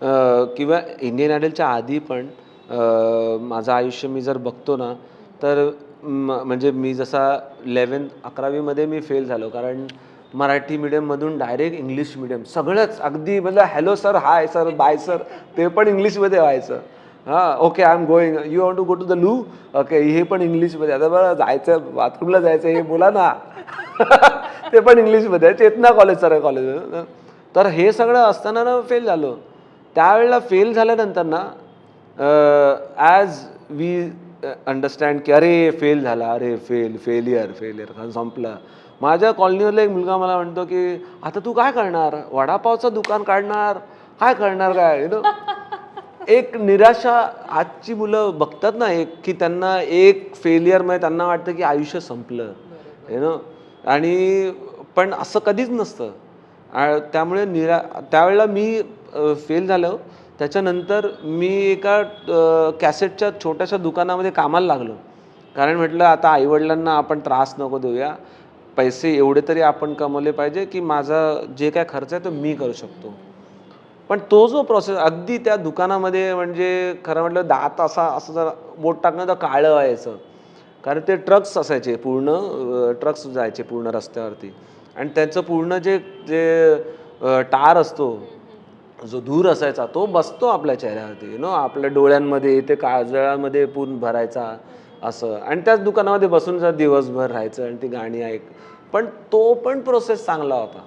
किंवा इंडियन आयडलच्या आधी पण माझं आयुष्य मी जर बघतो ना तर म- म्हणजे मी जसा इलेवन अकरावीमध्ये मी फेल झालो. कारण मराठी मिडियममधून डायरेक्ट इंग्लिश मिडियम सगळंच अगदी म्हणजे hello sir hi sir bye sir ते पण इंग्लिशमध्ये व्हायचं. हां okay I am going you want to go to the loo okay हे पण इंग्लिशमध्ये आता बरं जायचं बाथरूमला जायचं हे बोला ना. ते पण इंग्लिशमध्ये चेतना कॉलेज सर कॉलेज तर हे सगळं असताना ना फेल झालो. त्यावेळेला फेल झाल्यानंतर ना ॲज वी अंडरस्टँड की अरे फेल झाला अरे फेल फेलियर फेलियर संपलं. माझ्या कॉलनीवरला एक मुलगा मला म्हणतो की आता तू काय करणार? वडापावचं दुकान काढणार? काय करणार काय? यु नो एक निराशा आजची मुलं बघतात ना एक की त्यांना एक फेलियरमुळे त्यांना वाटतं की आयुष्य संपलं. यु नो आणि पण असं कधीच नसतं. त्यामुळे निरा त्यावेळेला मी फेल झालं. त्याच्यानंतर मी एका कॅसेटच्या छोट्याशा दुकानामध्ये कामाला लागलो. कारण म्हटलं आता आईवडिलांना आपण त्रास नको देऊया. पैसे एवढे तरी आपण कमवले पाहिजे की माझा जे काय खर्च आहे तो मी करू शकतो. पण तो जो प्रोसेस अगदी त्या दुकानामध्ये म्हणजे खरं म्हटलं दात असा असं जर बोट टाकणं तर काळं व्हायचं. कारण ते ट्रक्स असायचे पूर्ण ट्रक्स जायचे पूर्ण रस्त्यावरती. आणि त्याचं पूर्ण जे जे टार असतो जो धूर असायचा तो बसतो आपल्या चेहऱ्यावरती यु नो आपल्या डोळ्यांमध्ये ते काजळामध्ये पूर्ण भरायचा असं. आणि त्याच दुकानामध्ये बसून जर दिवसभर राहायचं आणि ती गाणी ऐक पण तो पण प्रोसेस चांगला होता.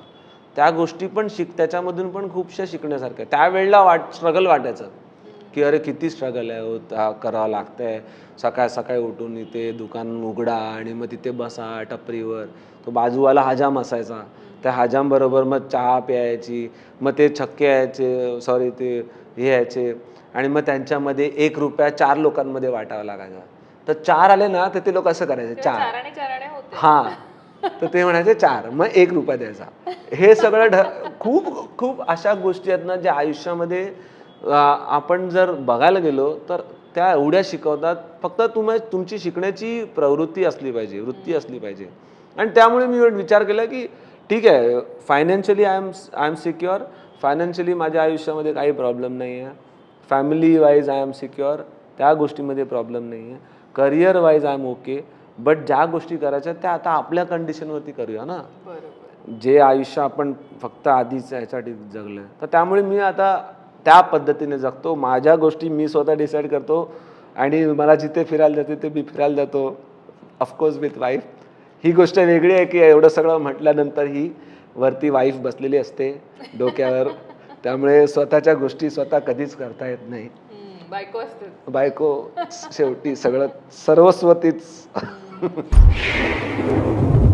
त्या गोष्टी पण शिक त्याच्यामधून पण खूपशा शिकण्यासारख्या त्यावेळेला वाट स्ट्रगल वाटायचं. की अरे किती स्ट्रगल आहे होत करावं आहे सकाळ सकाळी उठून इथे दुकान उघडा आणि मग तिथे बसा टपरीवर. तो बाजूवाला हजाम असायचा. त्या हजामबरोबर मग चहा प्यायची मग ते छक्के यायचे सॉरी ते हे यायचे. आणि मग त्यांच्यामध्ये एक रुपया चार लोकांमध्ये वाटावा लागायचा. तर चार आले ना तर ते लोक असं करायचे चार. हा. तर ते म्हणायचे चार. मग एक रुपया द्यायचा. हे सगळं ढ खूप खूप अशा गोष्टी आहेत ना ज्या आयुष्यामध्ये आपण जर बघायला गेलो तर त्या एवढ्या शिकवतात. फक्त तुम्ही तुमची शिकण्याची प्रवृत्ती असली पाहिजे वृत्ती असली पाहिजे. आणि त्यामुळे मी विचार केला की ठीक आहे. Financially I am I am secure financially माझ्या आयुष्यामध्ये काही प्रॉब्लेम नाही आहे family wise I am secure त्या गोष्टीमध्ये प्रॉब्लेम नाही आहे career wise I am okay but ज्या गोष्टी करायच्या त्या आता आपल्या कंडिशनवरती करूया ना. बरोबर. जे आयुष्य आपण फक्त आधीच यासाठी जगलं तर त्यामुळे मी आता त्या पद्धतीने जगतो. माझ्या गोष्टी मी स्वतः डिसाईड करतो. आणि मला जिथे फिरायला जाते ते मी फिरायला जातो. ऑफकोर्स विथ वाईफ ही गोष्ट वेगळी आहे की एवढं सगळं म्हटल्यानंतर ही वरती वाईफ बसलेली असते डोक्यावर. त्यामुळे स्वतःच्या गोष्टी स्वतः कधीच करता येत नाही. बायको असते बायको शेवटी सगळं सर्वस्व तीच